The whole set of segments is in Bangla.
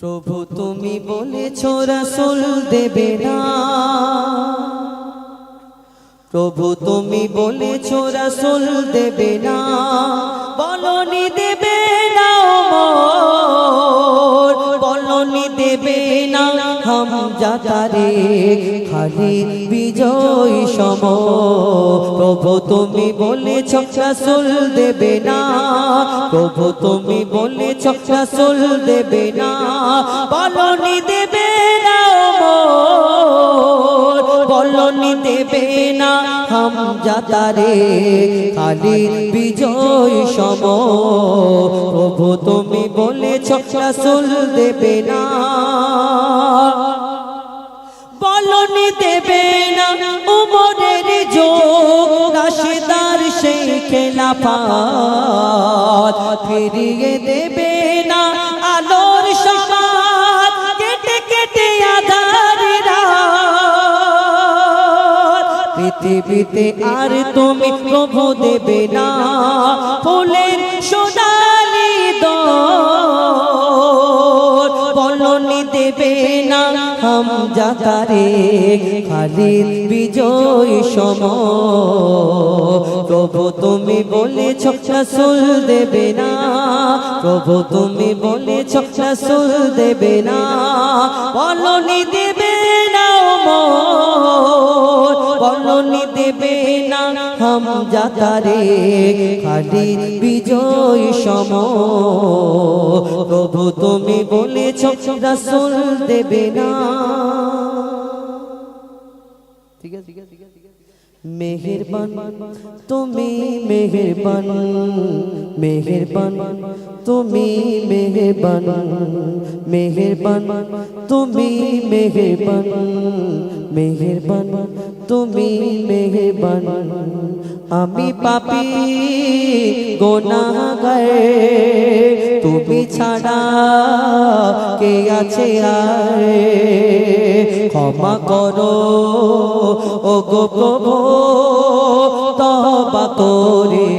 প্রভু তুমি বলেছ, রসুল দেবে না। প্রভু তুমি বলেছ, রসুল দেবে না। বলনি দেবে না বলনি দেবে না হাম যাতারে খালি বিজয় সম। প্রভু তুমি বলেছ, রসুল দেবে না। প্রভু তুমি বলেছ, রসুল দেবে না। বলনি দেবে না বলনি দেবে না হাম যাতারে। খালি বিজয় সম। প্রভু তুমি বলেছ, রসুল দেবে না। দেবে না, উমরের যোগ রাশেদার সেই খেলাফাত। ফিরিয়ে দেবে না আলোর সমাজ কেটে কেটে পৃথিবীতে আর তুমি প্রভু দেবে না ফুলের হাম যাতারে খালি বিজয় সম। প্রভু তুমি বলেছ রসুল দেবে না। প্রভু তুমি বলেছ রসুল দেবে না। বলনি দেবে না বলনি দেবে না হাম যাতারে খালি বিজয় সম। প্রভু তুমি বলেছ রসুল দেবে না। ٹھیک ہے مہربان تمہیں مہربان۔ مہربان تمہیں مہربان۔ مہربان تمہیں مہربان۔ مہربان تمہیں مہربان۔ আমি পাপি গোনাগার তুমি ছাড়া কে আছে আর? ক্ষমা করো, ও গো গো তবা করে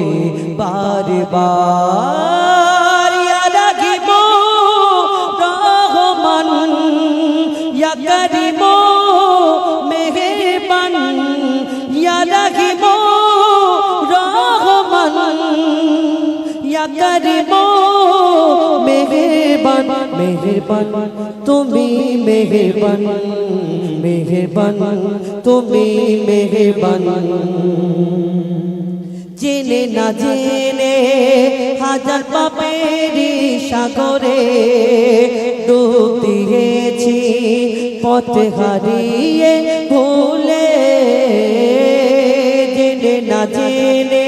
বারে ইয়া করিম, মেহেরবান মেহেরবান, তুমি মেহেরবান মেহেরবান, তুমি মেহেরবান। জেনে না জেনে হাজার পাপেরি সাগরে ডুব দিয়েছি পথ হারিয়ে ভুলে। জেনে না জেনে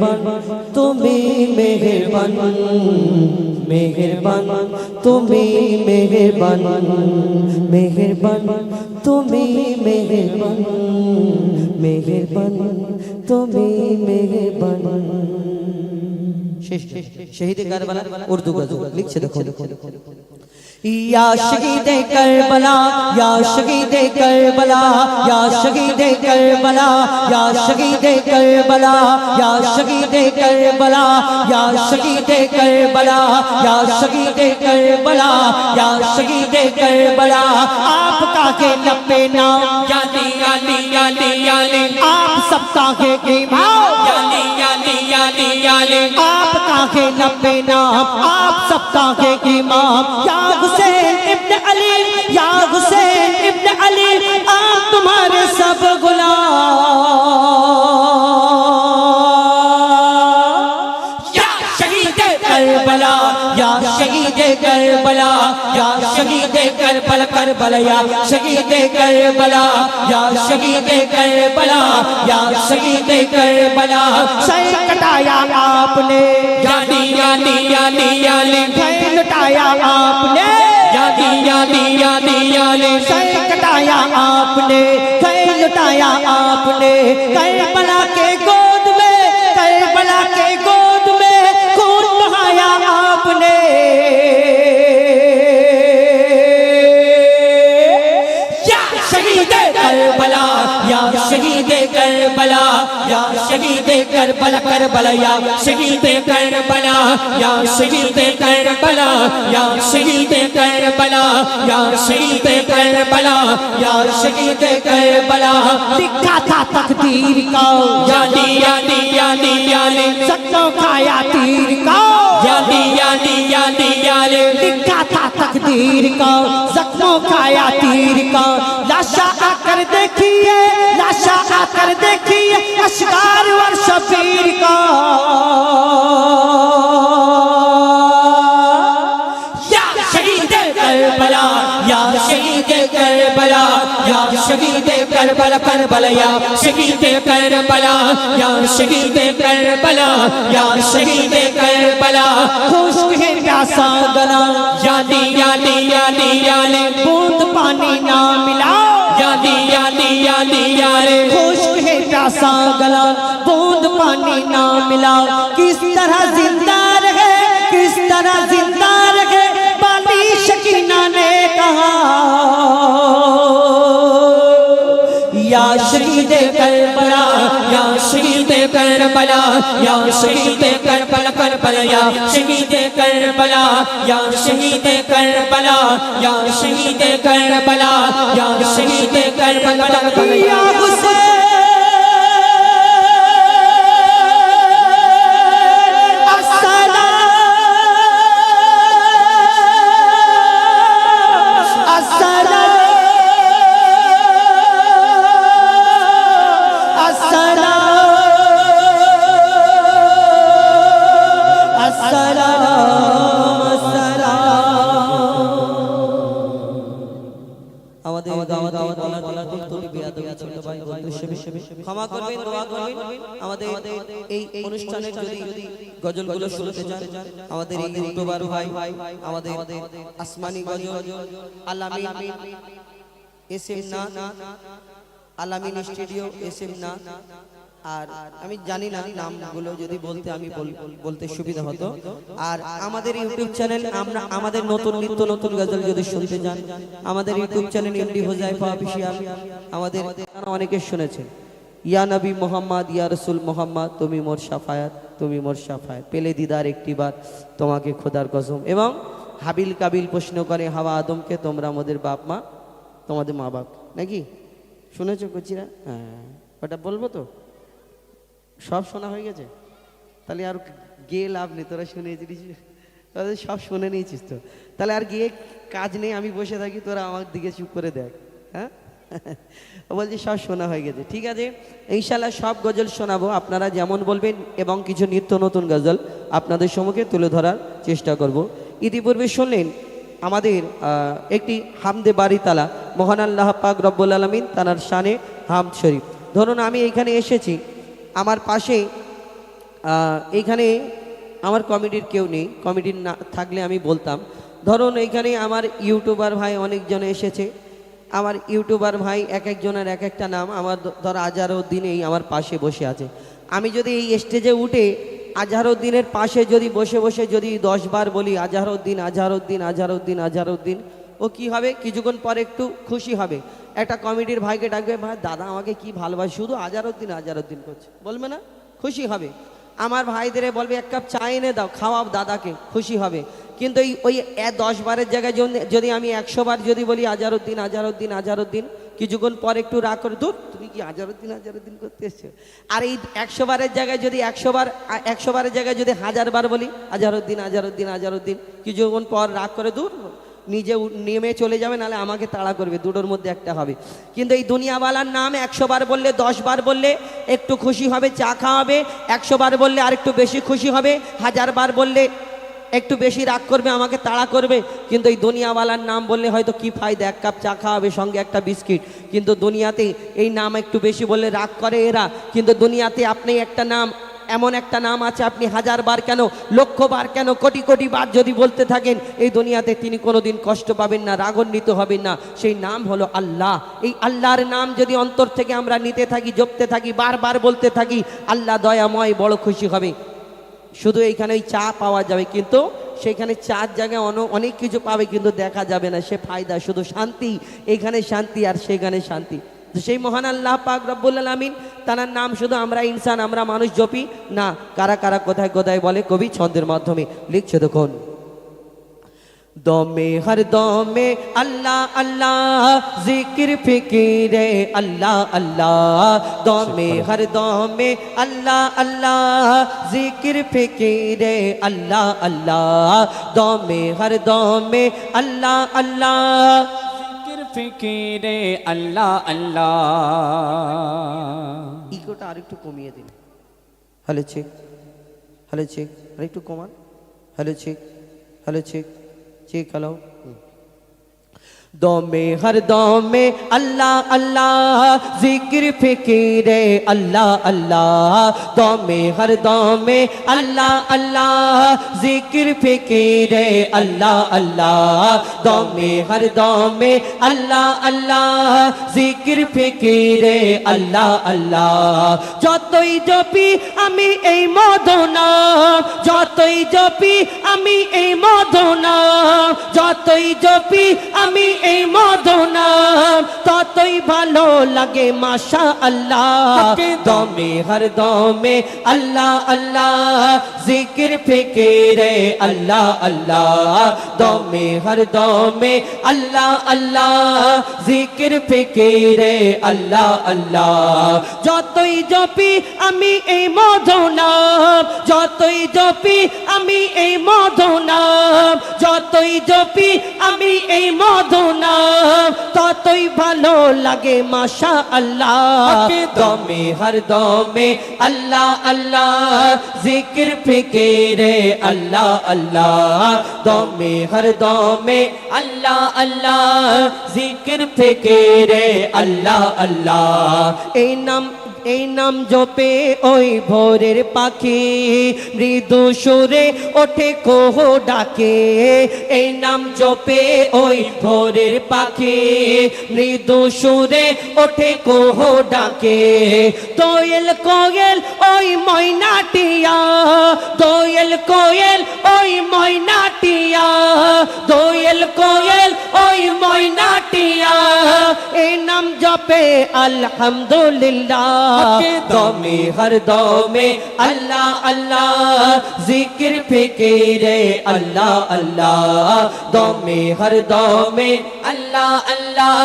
মেহেরবান তুমি মেহেরবান মেহেরবান, তুমি মেহেরবান মেহেরবান, তুমি মেহেরবান মেহেরবান, তুমি মেহেরবান। শহীদ কারবালা উর্দু গজল, লিখছে দেখো یا شہید کربلا، یا شہید کربلا، یا شہید کربلا، یا شہید کربلا، یا شہید کربلا، یا شہید کربلا، یا شہید کربلا، یا شہید کربلا۔ آپ کا کے لمبے نام یالی یالی یالی یالی آپ سب کا کے قیمہ یالی یالی یالی یالی آپ کے نبی نام، آپ سب تاکے کی ماں یا حسین ابن علی یا حسین ابن علی شہید کربلا یا شہید کربلا کربلا یا شہید کربلا یا شہید کربلا یا شہید کربلا۔ سر کٹایا آپ نے۔ یعنی یعنی یعنی یعنی سر کٹایا آپ نے۔ یعنی یعنی یعنی یعنی سر کٹایا آپ نے۔ سر لٹایا آپ نے۔ کربلا کے گو کربلا کربلا یا شہید کربلا یا شہید کربلا یا شہید کربلا یا شہید کربلا یا شہید کربلا لکھا تھا تقدیر کا یا علی یا علی یا علی یا علی سچوں کا یا تیر کا یا علی یا علی یا علی یا علی لکھا تھا تقدیر کا زخموں کا یا تیر کا لاشا آ کر دیکھیے۔ کر دیکھی اشکار ور شفیر کا۔ یا شہید کربلا، یا شہید کربلا، یا شہید کربلا کربلا، یا شہید کربلا، یا شہید کربلا، یا شہید کربلا۔ خوشک ہے پیاسا گلا یادی یادی یادی یادی، بوند پانی نہ ملا پسا گلا، بوند پانی نہ ملا۔ کس طرح زندہ رہے، کس طرح زندہ رہے بالی شکینہ نے کہا۔ یا شہید کربلا، یا شہید کربلا، یا شہید کربلا کربلا، یا شہید کربلا، یا شہید کربلا، یا شہید کربلا، یا شہید کربلا یا حسین গজলগুলো শুনতে চান আমাদের এই ইউটিউবার ভাই আমাদের আসমানি গজল আলামিন এস এম না আলামিন স্টুডিও এস এম না আর আমি জানি না নামগুলো যদি বলতে আমি বল- বলতে সুবিধা হতো। আর আমাদের ইউটিউব চ্যানেল আমরা আমাদের নতুন নিত্য নতুন গজল যদি শুনতে চান আমাদের YouTube channel MD Huzaifa official. আমাদের অনেকে শুনেছেন ইয়া নবী মোহাম্মদ, ইয়া রসুল মোহাম্মদ, তুমি মোর সাফায়াত, তুমি মোর সাফায়াত। পেলে দিদার একটিবার তোমাকে খোদার কসম। এবং হাবিল কাবিল প্রশ্ন করে, হাওয়া আদমকে তোমরা আমাদের বাপ মা, তোমাদের মা বাপ নাকি? শুনেছো কচিরা? হ্যাঁ ওটা বলব তো? সব শোনা হয়ে গেছে? তাহলে আর গিয়ে লাভ নেই, তোরা শুনেছিস তাহলে সব শুনে নিয়েছিস তো? তাহলে আর গিয়ে কাজ নেই, আমি বসে থাকি, তোরা আমার দিকে চুপ করে দেখ হ্যাঁ? বলছি সব শোনা হয়ে গেছে। ঠিক আছে? ইনশাল্লাহ সব গজল শোনাবো। আপনারা যেমন বলবেন এবং কিছু নিত্য নতুন গজল আপনাদের সম্মুখে তুলে ধরার চেষ্টা করব। ইতিপূর্বে শুনলেন আমাদের একটি হামদে বাড়ি তালা মহান আল্লাহ পাক রব্বুল আলমিন তানার শানে হাম শরীফ। ধরুন আমি এখানে এসেছি আমার পাশে আহ, এইখানে আমার কমিটির কেউ নেই কমিটির না থাকলে আমি বলতাম। ধরুন এইখানে আমার ইউটিউবার ভাই অনেকজন এসেছে আমার ইউটিউবার ভাই এক একজনের এক একটা নাম আমার ধর আজহারউদ্দিনেই আমার পাশে বসে আছে। আমি যদি এই স্টেজে উঠে আজহারউদ্দিনের পাশে যদি বসে বসে যদি দশ বার বলি আজহারউদ্দিন আজহারউদ্দিন আজহারউদ্দিন আজহারউদ্দিন ও কি হবে? কিছুক্ষণ পর একটু খুশি হবে। একটা কমিটির ভাইকে ডাকবে, ভাই, দাদা আমাকে কি ভালোবাসে? শুধু আজহারউদ্দিন আজহারউদ্দিন করছে। বলবে না, খুশি হবে। আমার ভাইদের বলবে, এক কাপ চা এনে দাও, খাওয়াও দাদাকে, খুশি হবে। কিন্তু এই, ওই দশ বারের জায়গায় যদি- আমি একশো বার যদি বলি, আজারউদ্দিন আজারউদ্দিন আজারউদ্দিন, কিছুক্ষণ পর একটু রাগ করে দূর তুমি কি আজারউদ্দিন আজারউদ্দিন করতে এসছো? আর এই একশো বারের জায়গায় যদি একশো বার, একশো বারের জায়গায় যদি হাজার বার বলি, আজারউদ্দিন আজারউদ্দিন আজারউদ্দিন, কিছুক্ষণ পর রাগ করে দূর নিজে নেমে চলে যাবে, নাহলে আমাকে তাড়া করবে, দুটোর মধ্যে একটা হবে। কিন্তু এই দুনিয়াওয়ালার নাম একশো বার বললে, দশ বার বললে একটু খুশি হবে, চা খাওয়াবে, একশো বার বললে আর একটু বেশি খুশি হবে, হাজার বার বললে একটু বেশি রাগ করবে, আমাকে তাড়া করবে। কিন্তু এই দুনিয়াওয়ালার নাম বললে হয়তো কি ফায়দা, এক কাপ চা খাওয়াবে, সঙ্গে একটা বিস্কিট। কিন্তু দুনিয়াতে এই নাম একটু বেশি বললে রাগ করে এরা। কিন্তু দুনিয়াতে আপনি একটা নাম এমন একটা নাম আছে, আপনি হাজার বার কেন লক্ষ বার কেন, কোটি কোটি বার যদি বলতে থাকেন, এই দুনিয়াতে তিনি কোনোদিন কষ্ট পাবেন না, রাগান্বিত হবেন না। সেই নাম হলো আল্লাহ। এই আল্লাহর নাম যদি অন্তর থেকে আমরা নিতে থাকি, জপতে থাকি, বারবার বলতে থাকি, আল্লাহ দয়াময় বড় খুশি হবে। শুধু এইখানে ওই চা পাওয়া যাবে, কিন্তু সেখানে চার জায়গায় অন- অনেক কিছু পাবে, কিন্তু দেখা যাবে না, সে ফায়দা, শুধু শান্তি। এখানে শান্তি আর সেখানে শান্তি। সেই মহান আল্লাহ পাক রব্বুল আলমিন তার নাম শুধু আমরা ইনসান আমরা মানুষ জপি? না কারা কারা কোথায় কোথায় বলে কবি ছন্দের মাধ্যমে লিখছে দেখুন। দমে হর দমে আল্লাহ আল্লাহ জিকির ফিকিরে আল্লাহ আল্লাহ। দমে হর দমে আল্লাহ আল্লাহ জিকির ফিকিরে আল্লাহ আল্লাহ। দমে হর দমে আল্লাহ আল্লাহ। ফিকিরে আল্লাহ আল্লাহ। ইকোটা আরেকটু কমিয়ে দিন। হ্যালো চেক হ্যালো চেক আরেকটু কমান। Hello check hello check check hello. দমে হর দমে আল্লাহ আল্লাহ জিকির ফিকিরে আল্লাহ আল্লাহ দমে হর দমে আল্লাহ আল্লাহ জিকির ফিকিরে আল্লাহ আল্লাহ দমে হর দমে আল্লাহ আল্লাহ জিকির ফিকিরে আল্লাহ আল্লাহ যতই জপি আমি এই মদনা যতই জপি আমি এই মদনা যতই জপি আমি এই মদনা ততই ভালো লাগে মাশা আল্লাহ দমে হর দমে আল্লাহ আল্লাহ জিকির ফিকিরে আল্লাহ আল্লাহ। দমে হর দমে আল্লাহ আল্লাহ জিকির ফিকিরে আল্লাহ আল্লাহ। যতই জপি আমি এই মদনা যতই জপি আমি এই মদনা যতই জপি আমি এই মদনা। ততই ভালো লাগে মাশা আল্লাহ দমে হর দমে আল্লাহ আল্লাহ। জিকির ফিকিরে আল্লাহ আল্লাহ। দমে হর দমে আল্লাহ আল্লাহ। জিকির ফিকিরে আল্লাহ আল্লাহ। এই নাম এই নাম জপে ওই ভোরের পাখি, মৃদু সুরে ওঠে কোহ ডাকে। এই নাম জপে ওই ভোরের পাখি, মৃদু সুরে ওঠে কোহ ডাকে। দোয়েল কোয়েল, ওই ময়নাটিয়া দোয়েল কোয়েল, ওই ময়নাটিয়া দোয়েল কোয়েল, ওই ময়নাটিয়া এই নাম জপে আলহামদুলিল্লাহ। দমে, হর দমে, আল্লাহ আল্লাহ, জিকির, ফিকিরে, আল্লাহ আল্লাহ, দমে, হর দমে, আল্লাহ আল্লাহ,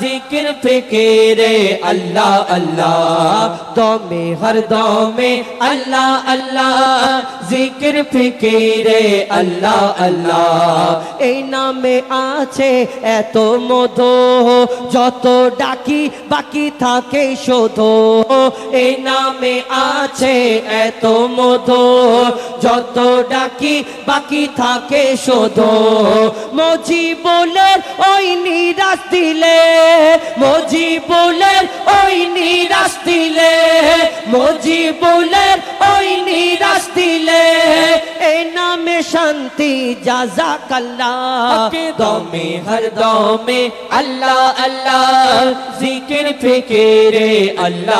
জিকির, ফিকিরে, আল্লাহ আল্লাহ, দমে, হর দমে, আল্লাহ আল্লাহ, জিকির, ফিকিরে, আল্লাহ আল্লাহ, এই নামে আছে এত মধু, যত ডাকি বাকি থাকে শোধ। এই নামে আছে এত মধু যত ডাকি বাকি থাকে শোধ মজি বলে ওই নিরাশ দিলে মজি বলে ওই নিরাশ দিলে মজি বলে ওই নিরাশ দিলে। এই নামে শান্তি জাজা কাল্লা দমে, হর দমে, আল্লাহ আল্লাহ। জিকির ফিকিরে আল্লাহ।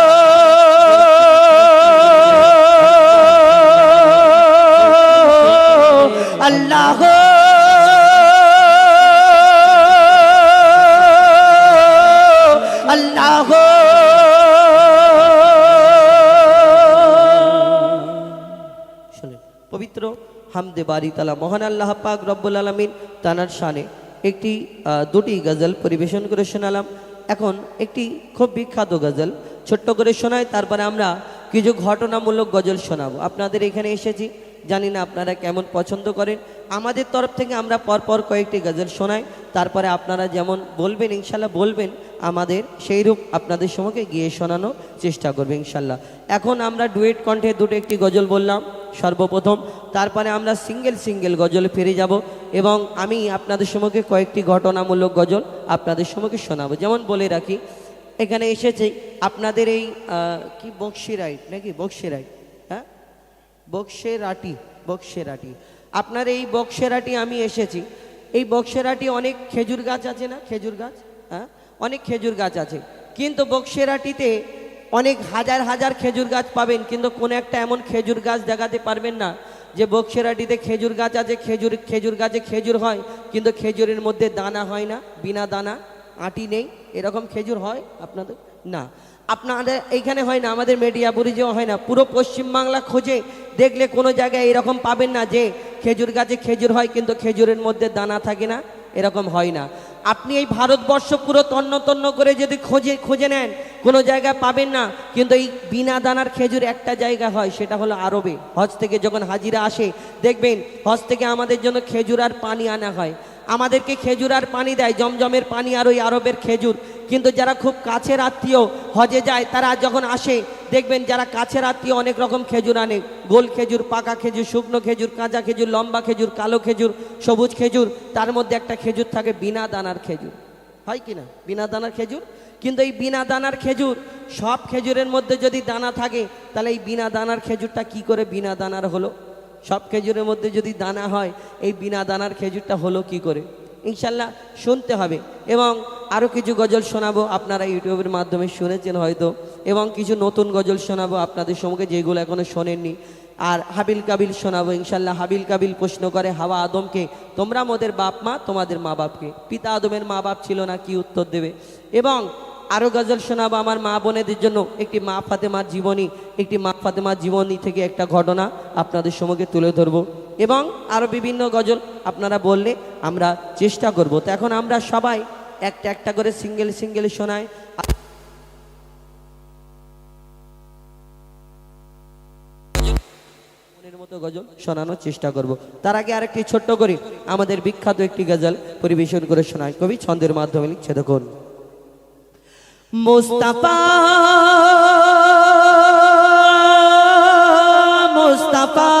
হামদে বাড়ি তালা। মহান আল্লাহ পাক রব্বুল আলমিন তানার শানে একটি দুটি গজল পরিবেশন করে শোনালাম। এখন একটি খুব বিখ্যাত গজল, ছোট্ট করে শোনায় তারপরে আমরা কিছু ঘটনামূলক গজল শোনাবো। আপনাদের এখানে এসেছি। জানি না আপনারা কেমন পছন্দ করেন। আমাদের তরফ থেকে আমরা পরপর কয়েকটি গজল শোনাই। তারপরে আপনারা যেমন বলবেন, ইনশাল্লাহ বলবেন, আমাদের সেই রূপ আপনাদের সমকে গিয়ে শোনানোর চেষ্টা করবে, ইনশাল্লাহ। এখন আমরা ডুয়েট কণ্ঠে দুটো একটি গজল বললাম, সর্বপ্রথম। তারপরে আমরা সিঙ্গেল সিঙ্গেল গজলে ফিরে যাব এবং আমি আপনাদের সমকে কয়েকটি ঘটনামূলক গজল আপনাদের সমকে শোনাবো। যেমন বলে রাখি, এখানে এসেছে আপনাদের এই কি কি বক্সিরাইট নাকি? বক্সিরাইট। হ্যাঁ বক্সেরাটি বক্সেরাটি। আপনার এই বক্সেরাটি আমি এসেছি। এই বক্সেরাটি অনেক খেজুর গাছ আছে না? খেজুর গাছ? হ্যাঁ? অনেক খেজুর গাছ আছে। কিন্তু বক্সেরাটিতে অনেক হাজার হাজার খেজুর গাছ পাবেন, কিন্তু কোনো একটা এমন খেজুর গাছ দেখাতে পারবেন না যে বক্সেরাটিতে খেজুর গাছ আছে, খেজুর খেজুর গাছে খেজুর হয়, কিন্তু খেজুরের মধ্যে দানা হয় না, বিনা দানা, আটি নেই। এরকম খেজুর হয় আপনাদের? না। আপনাদের এইখানে হয় না, আমাদের মেডিয়াপুরিজেও হয় না। পুরো পশ্চিমবাংলা খোঁজে দেখলে কোনো জায়গায় এরকম পাবেন না যে খেজুর গাছে খেজুর হয় কিন্তু খেজুরের মধ্যে দানা থাকে না, এরকম হয় না। আপনি এই ভারতবর্ষ পুরো তন্ন তন্ন করে যদি খোঁজে, খুঁজে নেন, কোনো জায়গায় পাবেন না, কিন্তু এই বিনা দানার খেজুর একটা জায়গা হয়, সেটা হলো আরবে। হজ থেকে যখন হাজিরা আসে, দেখবেন হজ থেকে আমাদের জন্য খেজুর আর পানি আনা হয়। আমাদেরকে খেজুর আর পানি দেয়, জমজমের পানি আর ওই আরবের খেজুর। কিন্তু যারা খুব কাছের আত্মীয় হজে যায়, তারা যখন আসে, দেখবেন যারা কাছের আত্মীয় অনেক রকম খেজুর আনে। গোল খেজুর, পাকা খেজুর, শুকনো খেজুর, কাঁচা খেজুর, লম্বা খেজুর, কালো খেজুর, সবুজ খেজুর, তার মধ্যে একটা খেজুর থাকে বিনা দানার খেজুর। হয় কি না? বিনা দানার খেজুর? কিন্তু এই বিনা দানার খেজুর, সব খেজুরের মধ্যে যদি দানা থাকে, তাহলে এই বিনা দানার খেজুরটা কি করে বিনা দানার হলো? সব খেজুরের মধ্যে যদি দানা হয়, এই বিনা দানার খেজুরটা হলো কি করে? ইনশাল্লাহ শুনতে হবে। এবং আরও কিছু গজল শোনাবো আপনারা ইউটিউবের মাধ্যমে শুনেছেন হয়তো। এবং কিছু নতুন গজল শোনাবো আপনাদের সঙ্গে যেগুলো এখনও শোনেননি। আর হাবিল কাবিল শোনাবো ইনশাল্লাহ। হাবিল কাবিল প্রশ্ন করে, হাওয়া আদমকে, তোমরা মোদের বাপ মা, তোমাদের মা বাপকে? পিতা আদমের মা বাপ ছিল না, কি উত্তর দেবে? এবং আরও গজল শোনাবো আমার মা বোনেদের জন্য একটি মা ফাতেমার জীবনী। একটি মা ফাতেমার জীবনী থেকে একটা ঘটনা আপনাদের সম্মুখে তুলে ধরবো। এবং আরও বিভিন্ন গজল আপনারা বললে আমরা চেষ্টা করব। তো এখন আমরা সবাই একটা একটা করে সিঙ্গেল সিঙ্গেল শোনাই। গজল শোনানোর চেষ্টা করব। তার আগে আরেকটি ছোট্ট করে আমাদের বিখ্যাত একটি গজল পরিবেশন করে শোনায় কবি ছন্দের মাধ্যমে লিখছে, দেখুন। মুস্তাফা মুস্তাফা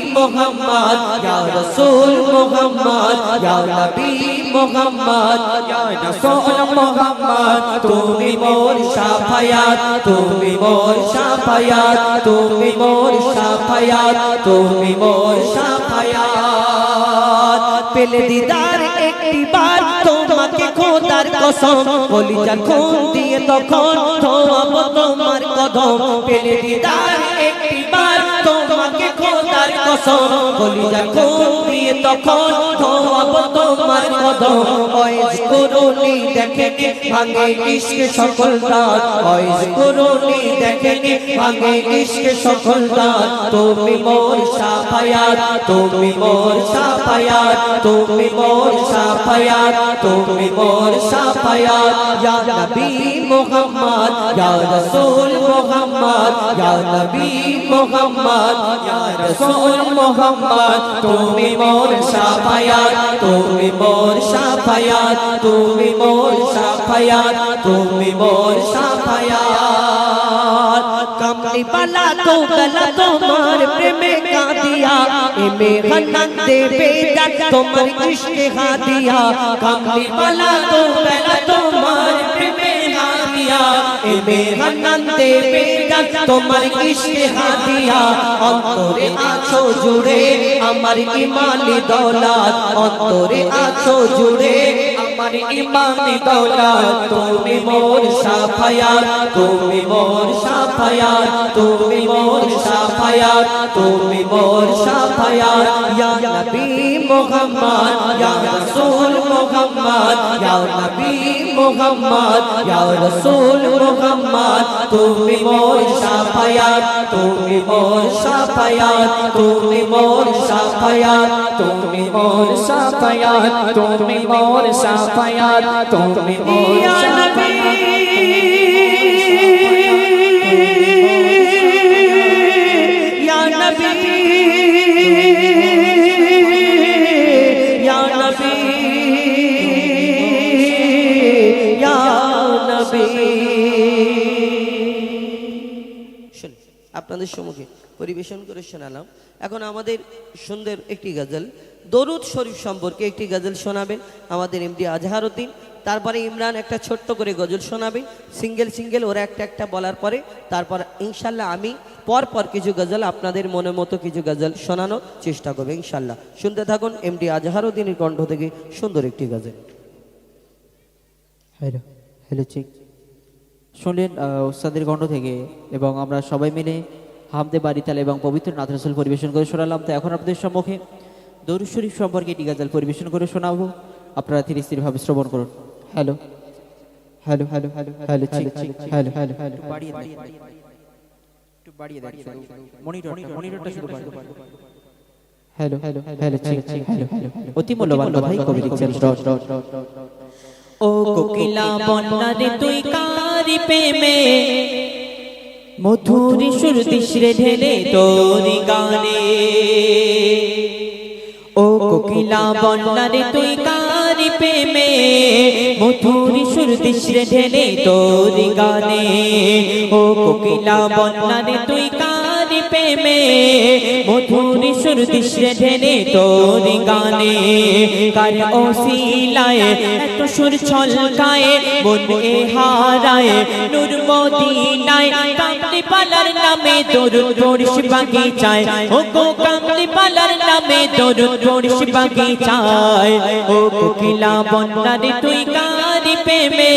মুহাম্মদ, ইয়া রাসূল মুহাম্মদ, ইয়া নবী মুহাম্মদ, ইয়া রাসূল মুহাম্মদ, তুমি মোর শাফায়াত তুমি মোর শাফায়াত তুমি মোর শাফায়াত তুমি মোর শাফায়াত পেলে দিদার একটি বার তোমাকে খোদার কসম বলি যখন দিয়ে তখন তোমার কদম। পেলে দিদার একটি বার তোমাকে খোদার কসম যখন দিয়ে তখন ধোয়াব তোমার কদম ওয়েজ করুনি দেখে কে ভাঙে ইশকে সকল দাঁত। ওয়েজ করুনি দেখে কে ভাঙে ইশকে সকল দাঁত। তুমি মোর সাফায়াত, তুমি মোর সাফায়াত, তুমি মোর সাফায়াত, তুমি মোর সাফায়াত। ইয়া নবী মুহাম্মদ, ইয়া রাসূল মুহাম্মদ, ইয়া নবী মুহাম্মদ, ইয়া রাসূল মুহাম্মদ, তুমি মোর সাফায়াত। তুমি মোর সাফায়াত, তুমি মোর সাফায়াত, তুমি মোর সাফায়াত। কমলি বালা তো গলা তোমার প্রেমে কাঁদিয়া, এমে হনন দেবে ডাক তোমার ইশকে হাদিয়া। কমলি বালা তো গলা তোমার প্রেমে হাদিয়া মেহান্নান দেবে গান, তোমার ইশকে হাদিয়া অন্তরে আছো জুড়ে আমার ইমানি দৌলত, অন্তরে আছো জুড়ে আমার ইমানি দৌলত তুমি মোর সাফায়াত, তুমি মোর সাফায়াত, তুমি মোর সাফায়াত, তুমি মোর সাফায়াত। ইয়া নবী মুহাম্মদ, ইয়া রাসূল মুহাম্মদ, ইয়া নবী মুহাম্মদ, ইয়া রাসূল মুহাম্মদ, তুমি মোর সাফায়াত, তুমি মোর সাফায়াত, তুমি মোর সাফায়াত, তুমি মোর সাফায়াত, তুমি মোর সাফায়াত তুমি মোর সাফায়াত। ইয়া নবী ইয়া নবী ইয়া নবী। আপনাদের সম্মুখে পরিবেশন করে শোনালাম। এখন আমাদের সুন্দর একটি গজল। দরুদ শরীফ সম্পর্কে একটি গজল শোনাবেন আমাদের এমডি আজহারউদ্দিন। তারপরে ইমরান একটা ছোট্ট করে গজল শোনাবে সিঙ্গেল সিঙ্গেল ওরা একটা একটা বলার পরে তারপর ইনশাল্লাহ আমি পর পর কিছু গজল আপনাদের মনের মতো কিছু গজল শোনানোর চেষ্টা করবে ইনশাল্লাহ। শুনতে থাকুন এমডি আজহারউদ্দিনের কণ্ঠ থেকে সুন্দর একটি গজল। Hello hello, check. শুনলেন ওস্তাদের কণ্ঠ থেকে এবং আমরা সবাই মিলে হামদে বাড়িতাল এবং পবিত্র নাথ রসুল পরিবেশন করে শোনালাম তো এখন আপনাদের সম্মুখে দরুদ শরীফ সম্পর্কে গাজাল পরিবেশন করে শোনাবো আপনারা ধীরে স্থিরভাবে শ্রবণ করুন hello hello hello hello hello hello hello hello বাড়িয়ে একটু বাড়িয়ে দেন মনিটরটা মনিটরটা শুরু করুন hello hello hello hello hello অতি মূল্যবান ভাই কবি লিখছেন ও কোকিলা বন্যারে তুই কারি প্রেমে মধুরি সুর দিশরে ঢেলে তোরি গানে। ও কোকিলা বন্যারে তুই কারি প্রেমে? মধুরি সুর দিশরে ঢেলে তোরি গানে। ও কোকিলা বন্যারে তুই কারি প্রেমে মধুরি সুর দিশরে ঢেলে তোরি গানে কার ওসিলায় এত সুর ছলকায় মন এ হারায় নূর মদিনায় কামলি পালার নামে দরুদ পড়িস বাগিচায় ও গো কামলি পালার নামে দরুদ পড়িস বাগিচায় ও কোকিলা বন্যারে তুই কারি প্রেমে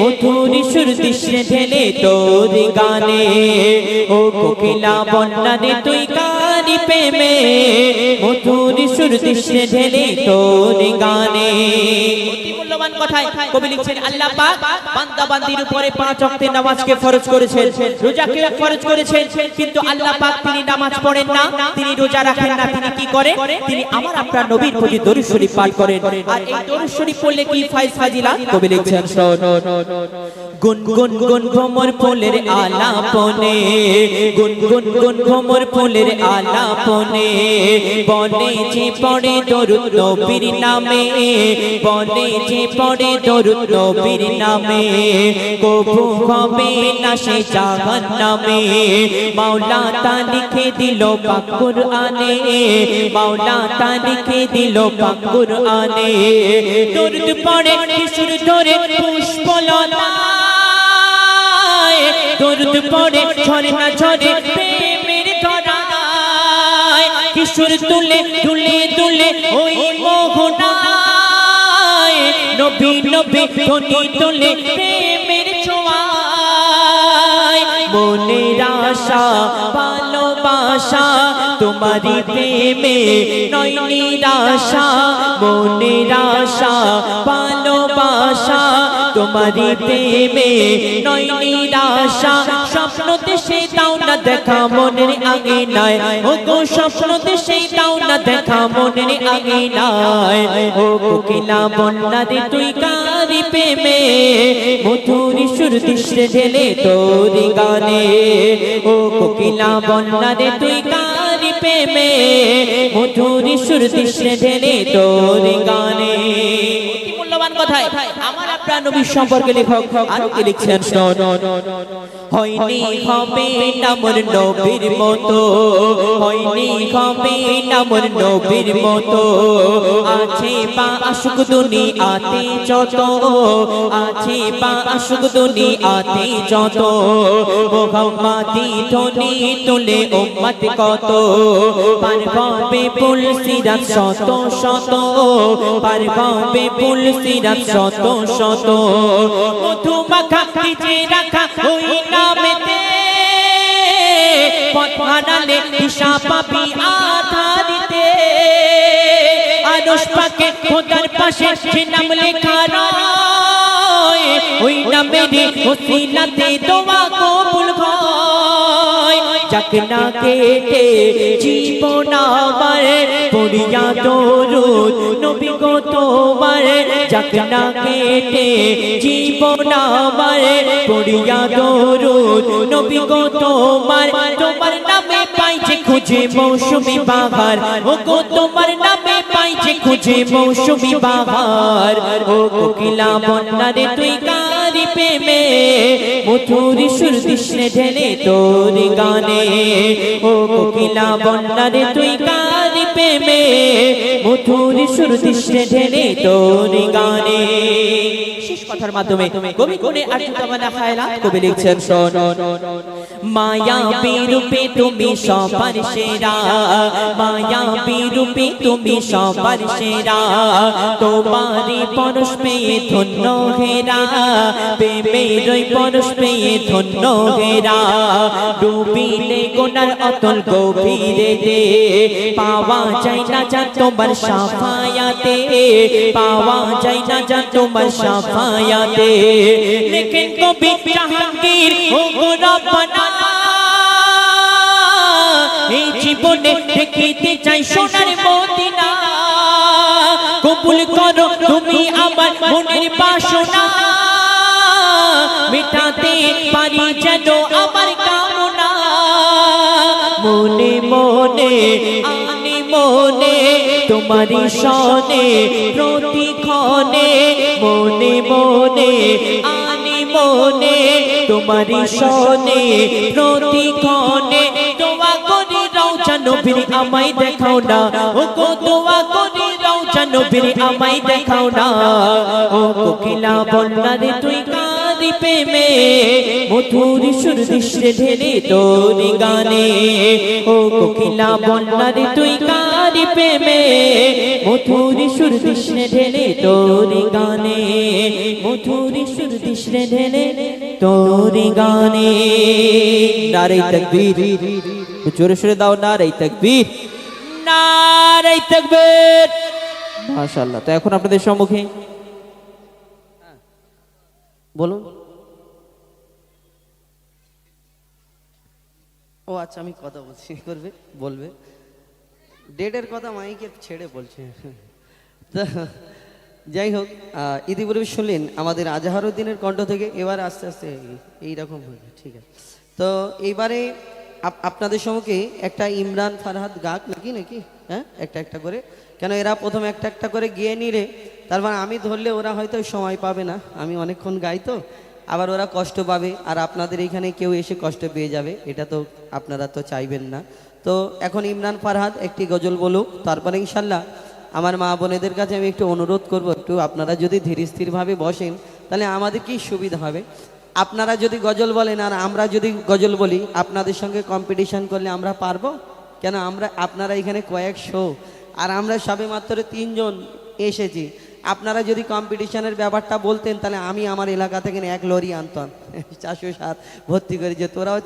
মধুরি সুর দিশে ঢেলে তোর গানে। ও কোকিলা বন্যা তুই কারি প্রেমে মধুরি সুর দিশে ঢেলে তোর গানে। মূল্যবান কথায় কবি লিখছেন, আল্লাহ পাক বান্দা বান্দির উপরে পাঁচ ওয়াক্তের নামাজকে ফরজ করেছেন রোজাকে ফরজ করেছেন, কিন্তু আল্লাহ পাক তিনি নামাজ পড়েন না, তিনি রোজা রাখেন না, তিনি কি করেন? তিনি আমার আপনার নবীর প্রতি দরুদ শরীফ পাঠ করেন। আর এই দরুদ শরীফ পড়লে কি ফাইজ ফাজিলা? কবি লিখছেন গুন গুন গুন ভ্রমর ফুলের আলাপনে, গুন গুন গুন ভ্রমর ফুলের আলাপনে বনে যে পড়ে দরুদ নবীর নামে বনে যে পড়ে দরুদ নবীর নামে, কবু হবে না সে জাহান নামে মাওলা তা লিখে দিল পাক কুরআনে, মাওলা তা লিখে দিল পাক কুরআনে। দরুদ পড়ে কিশোর ধরে পুষ্পলতায়, দরুদ পড়ে ঝরে না ঝরে কিশোর তুলে তুলে তুলে ওই মোহনায়। নবী নবী ধ্বনি তুলে প্রেমের ছোঁয়ায়। মনের আশা ভালোবাসা তোমারি প্রেমে নয় নিরাশা, মনের আশা, ভালোবাসা তোমারি প্রেমে নয় নিরাশা। স্বপ্ন দেশে দাও না দেখা, মনের আগে নাই ও গো স্বপ্ন দেশে দাও না দেখা, মনের আগে নাই ও কোকিলা বন্যা রে, তুই কারি প্রেমে। মধুরি সুর দিশে ঢেলে তোরি গানে। ও কোকিলা বন্যা রে তুই কারি প্রেমে মধুরি সুর দিশে ঢেলে তোর গানে। কথায় আমার আপনার নবীর সম্পর্কে লেখক আর কি লিখছেন? হয়নি হবে নামর নবীর মতো হয়নি হবে নামর নবীর মতো। আছে বা আশুক দুনিয়াতে যত আছে বা আশুক দুনিয়াতে যত। মোহাম্মদি ধ্বনি তুলে উম্মত কত পার হবে পুল সিরাত শত শত পার হবে পুল সিরাত শত শত। মধু মাখা ভিজে রাখা ওই নামেতে। পথ দিশা পাবি আধারিতে। আরশ খোদার পাশে নাম লেখা ওই নামেরই ওসিলাতে দোয়া কবুল যাক না কেটে জীবন আমার পড়িয়া দরুদ নবী গো তোমার যাক না কেটে জীবন আমার পড়িয়া দরুদ নবী গো তোমার তোমার পাইছে খুঁজে মৌসুমি বাহার ও গো তোমার নামে পাইছে খুঁজে মৌসুমি বাহার ও কোকিলা বন্যারে তুই কারি প্রেমে মধুরি সুর কৃষ্ণে ঢেলে তোর গানে। ও কোকিলা বন্যারে তুই কারি প্রেমে মধুরি সুর কৃষ্ণে ঢেলে তোর গানে। কথার মাধ্যমে কবি কোনে আর্যতমানা খায়রাত কবি লিখছেন মায়া বিরূপে তুমি সবার সেরা মায়া বিরূপে তুমি সবার সেরা। তোমারি পরশ পেয়ে ধন্য হেরা প্রেমেরই পরশ পেয়ে ধন্য হেরা। ডুবিলে গোনার অতল গভীরে দে, পাওয়া যায় না যা তোমার সাফায়াতে। পাওয়া যায় না যা তোমার সাফায়াতে। লেকিন কবি জাহাঙ্গীর, ও গো রব্বানা এই জীবনে দেখিতে চাই সোনার মদিনা। কবুল করো তুমি আমার মনের বাসনা। পারি যেন আমার কামনা। মনে মনে, আনি মনে, তোমারি সনে, প্রতিক্ষণে। মনে মনে, আনি মনে, তোমারি সনে, প্রতিক্ষণে। নবীর আমায় দেখাও না। ও গো দোয়া করি রওজা নবীর আমায় দেখাও না। ও কোকিলা বন্যারে তুই কারি প্রেমে, মধুর সুর দৃশ্যে ঢেলে তোর গানে। ও কোকিলা বন্যারে তুই কারি প্রেমে, মধুর সুর দৃশ্যে ঢেলে তোর গানে। মধুর সুর দৃশ্যে ঢেলে তোর গানে। নারে তকবীর। জোরে সরে দাও না নারে তকবীর। নারে তকবীর। মাশাআল্লাহ তো এখন আপনাদের সম্মুখে বলুন। ও আচ্ছা আমি কথা বলছি করবে? বলবে। ডেটের কথা মাইকে ছেড়ে বলছে। তা যাই হোক আহ, ইতিপূর্বে শুনলেন আমাদের আজহারুদ্দিনের কণ্ঠ থেকে এবার আস্তে আস্তে এইরকম হবে ঠিক আছে। তো এইবারে আপনাদের সম্মুখে একটা ইমরান ফারহাদ গাক নাকি নাকি? হ্যাঁ? একটা একটা করে। কেন এরা প্রথম একটা একটা করে গিয়ে নিলে, তারপর আমি ধরলে ওরা হয়তো সময় পাবে না। আমি অনেকক্ষণ গাই তো। আবার ওরা কষ্ট পাবে, আর আপনাদের এখানে কেউ এসে কষ্ট পেয়ে যাবে। এটা তো আপনারা তো চাইবেন না। তো এখন ইমরান ফারহাদ একটি গজল বলুক, তারপরে ইনশাল্লাহ আমার মা বোনেদের কাছে আমি একটু অনুরোধ করব, একটু আপনারা যদি ধীর স্থিরভাবে বসেন, তাহলে আমাদের কি সুবিধা হবে? আপনারা যদি গজল বলেন আর আমরা যদি গজল বলি, আপনাদের সঙ্গে কম্পিটিশন করলে আমরা পারব? কেন আমরা, আপনারা এখানে কয়েক শো আর আমরা সবে মাত্র তিনজন এসেছি। আপনারা যদি কম্পিটিশনের ব্যাপারটা বলতেন, তাহলে আমি আমার এলাকা থেকে এক লরি আনতাম। চারশো সাত ভর্তি করে যে তোরাও